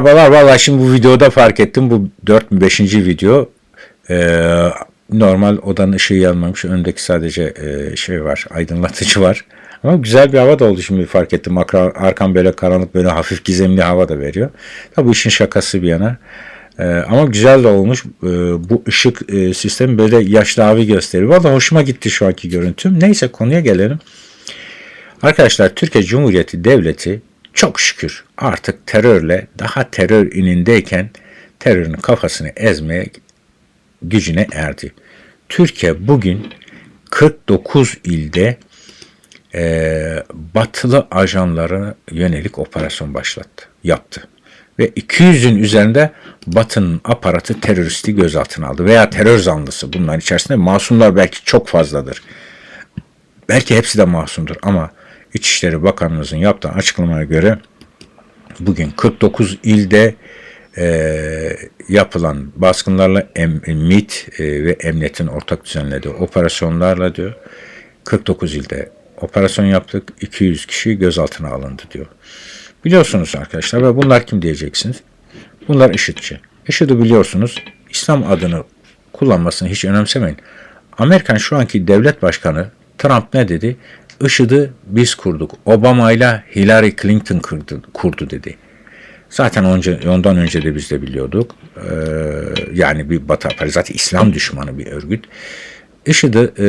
Merhabalar. Valla şimdi bu videoda fark ettim. Bu 4 mü 5. video. Ee, normal odanın ışığı yanmamış. Öndeki sadece e, şey var. Aydınlatıcı var. Ama güzel bir hava da oldu şimdi fark ettim. Arka, arkam böyle karanlık böyle hafif gizemli hava da veriyor. Tabi bu işin şakası bir yana. Ee, ama güzel de olmuş. Ee, bu ışık e, sistemi böyle yaşlı abi gösteriyor. Valla hoşuma gitti şu anki görüntüm. Neyse konuya gelelim. Arkadaşlar Türkiye Cumhuriyeti Devleti çok şükür artık terörle daha terör inindeyken terörün kafasını ezmeye gücüne erdi. Türkiye bugün 49 ilde e, batılı ajanlara yönelik operasyon başlattı, yaptı. Ve 200'ün üzerinde Batı'nın aparatı teröristi gözaltına aldı veya terör zanlısı bunların içerisinde masumlar belki çok fazladır. Belki hepsi de masumdur ama İçişleri Bakanımızın yaptığı açıklamaya göre bugün 49 ilde e, yapılan baskınlarla em, MİT e, ve emniyetin ortak düzenlediği operasyonlarla diyor 49 ilde operasyon yaptık 200 kişi gözaltına alındı diyor. Biliyorsunuz arkadaşlar ve bunlar kim diyeceksiniz? Bunlar IŞİD'ci. IŞİD'i biliyorsunuz İslam adını kullanmasını hiç önemsemeyin. Amerikan şu anki devlet başkanı Trump ne dedi? IŞİD'i biz kurduk. Obama ile Hillary Clinton kurdu, kurdu dedi. Zaten önce, ondan önce de biz de biliyorduk. Ee, yani bir Batı aparatı, zaten İslam düşmanı bir örgüt. IŞİD'i e,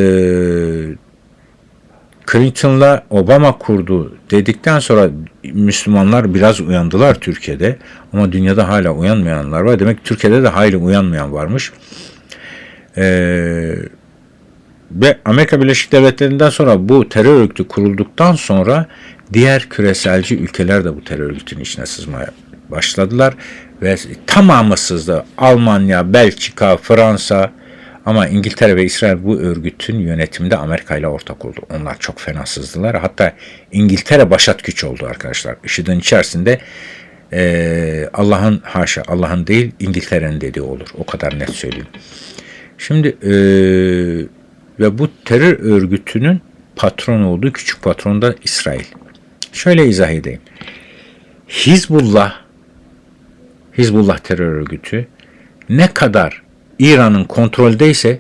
Clinton'la Obama kurdu dedikten sonra Müslümanlar biraz uyandılar Türkiye'de. Ama dünyada hala uyanmayanlar var. Demek ki Türkiye'de de hayli uyanmayan varmış. Eee ve Amerika Birleşik Devletleri'nden sonra bu terör örgütü kurulduktan sonra diğer küreselci ülkeler de bu terör örgütünün içine sızmaya başladılar. Ve tamamı sızdı. Almanya, Belçika, Fransa ama İngiltere ve İsrail bu örgütün yönetiminde Amerika ile ortak oldu. Onlar çok fena sızdılar. Hatta İngiltere başat güç oldu arkadaşlar. IŞİD'in içerisinde e, Allah'ın haşa Allah'ın değil İngiltere'nin dediği olur. O kadar net söyleyeyim. Şimdi eee ve bu terör örgütünün patron olduğu küçük patron da İsrail. Şöyle izah edeyim. Hizbullah Hizbullah terör örgütü ne kadar İran'ın kontroldeyse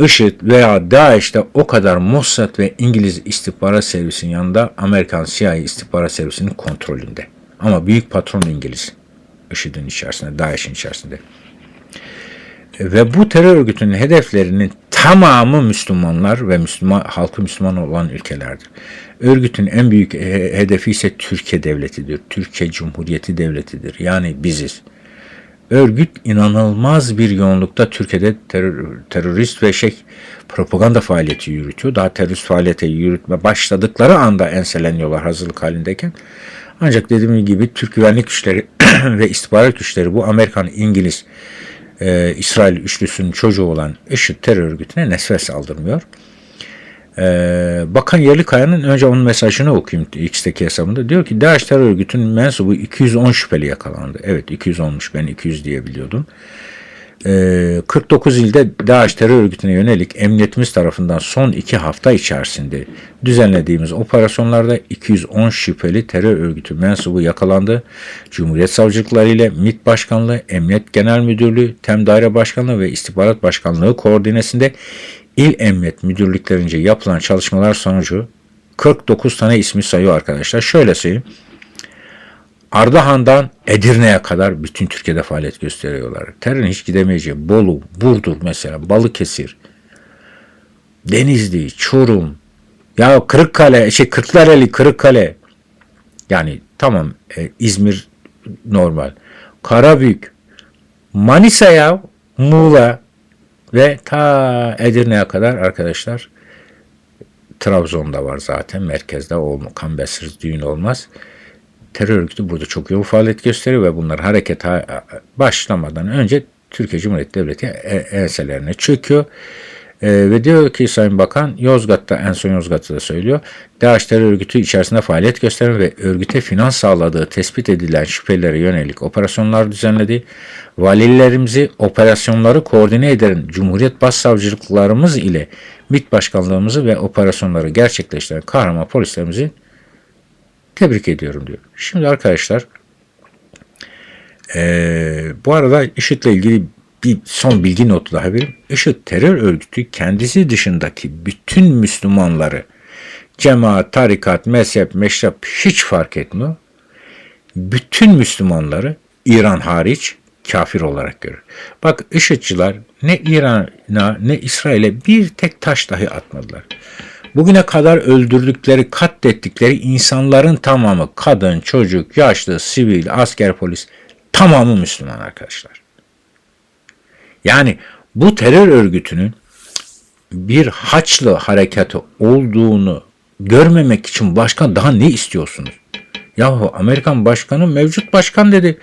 IŞİD veya DAEŞ'te o kadar Mossad ve İngiliz istihbarat servisinin yanında Amerikan CIA istihbarat servisinin kontrolünde. Ama büyük patron İngiliz. IŞİD'in içerisinde, DAEŞ'in içerisinde. Ve bu terör örgütünün hedeflerinin tamamı Müslümanlar ve Müslüman halkı Müslüman olan ülkelerdir. Örgütün en büyük hedefi ise Türkiye devletidir. Türkiye Cumhuriyeti devletidir. Yani biziz. Örgüt inanılmaz bir yoğunlukta Türkiye'de terör, terörist ve şey propaganda faaliyeti yürütüyor. Daha terörist faaliyete yürütme başladıkları anda enseleniyorlar hazırlık halindeyken. Ancak dediğim gibi Türk güvenlik güçleri ve istihbarat güçleri bu Amerikan, İngiliz, e, İsrail üçlüsünün çocuğu olan IŞİD terör örgütüne nesve saldırmıyor. E, Bakan Yerlikaya'nın önce onun mesajını okuyayım X'teki hesabında. Diyor ki DAEŞ terör örgütünün mensubu 210 şüpheli yakalandı. Evet 200 olmuş ben 200 diye biliyordum. 49 ee, ilde DAEŞ terör örgütüne yönelik emniyetimiz tarafından son iki hafta içerisinde düzenlediğimiz operasyonlarda 210 şüpheli terör örgütü mensubu yakalandı. Cumhuriyet Savcılıkları ile MİT Başkanlığı, Emniyet Genel Müdürlüğü, TEM Daire Başkanlığı ve İstihbarat Başkanlığı koordinesinde il emniyet müdürlüklerince yapılan çalışmalar sonucu 49 tane ismi sayıyor arkadaşlar. Şöyle söyleyeyim. Ardahan'dan Edirne'ye kadar bütün Türkiye'de faaliyet gösteriyorlar. Terörün hiç gidemeyeceği Bolu, Burdur mesela, Balıkesir, Denizli, Çorum, ya Kırıkkale, şey Kırklareli, Kırıkkale. Yani tamam e, İzmir normal. Karabük, Manisa ya, Muğla ve ta Edirne'ye kadar arkadaşlar Trabzon'da var zaten merkezde olma, Kambesiz düğün olmaz terör örgütü burada çok yoğun faaliyet gösteriyor ve bunlar hareket başlamadan önce Türkiye Cumhuriyeti Devleti enselerine çöküyor. Ee, ve diyor ki Sayın Bakan Yozgat'ta en son Yozgat'ta da söylüyor. DAEŞ terör örgütü içerisinde faaliyet gösteren ve örgüte finans sağladığı tespit edilen şüphelere yönelik operasyonlar düzenledi. Valilerimizi operasyonları koordine eden Cumhuriyet Başsavcılıklarımız ile MİT Başkanlığımızı ve operasyonları gerçekleştiren kahraman polislerimizi tebrik ediyorum diyor. Şimdi arkadaşlar Ee, bu arada IŞİD'le ilgili bir son bilgi notu daha vereyim. IŞİD terör örgütü kendisi dışındaki bütün Müslümanları cemaat, tarikat, mezhep, meşrep hiç fark etmiyor. Bütün Müslümanları İran hariç kafir olarak görür. Bak IŞİD'ciler ne İran'a ne İsrail'e bir tek taş dahi atmadılar. Bugüne kadar öldürdükleri, katlettikleri insanların tamamı kadın, çocuk, yaşlı, sivil, asker, polis tamamı Müslüman arkadaşlar. Yani bu terör örgütünün bir Haçlı harekatı olduğunu görmemek için başkan daha ne istiyorsunuz? Yahu Amerikan başkanı mevcut başkan dedi.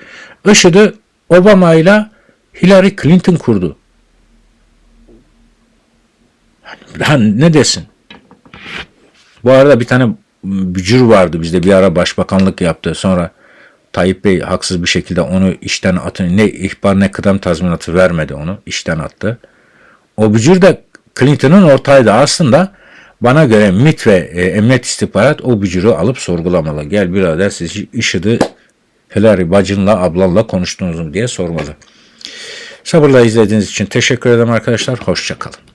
IŞİD'i Obama ile Hillary Clinton kurdu. Hani ne desin? Bu arada bir tane bücür vardı bizde bir ara başbakanlık yaptı. Sonra Tayyip Bey haksız bir şekilde onu işten atın ne ihbar ne kıdem tazminatı vermedi onu işten attı. O bücür de Clinton'ın ortağıydı aslında. Bana göre MIT ve e, Emniyet İstihbarat o bücürü alıp sorgulamalı. Gel birader siz IŞİD'i Hillary bacınla ablanla konuştunuz mu diye sormalı. Sabırla izlediğiniz için teşekkür ederim arkadaşlar. Hoşçakalın.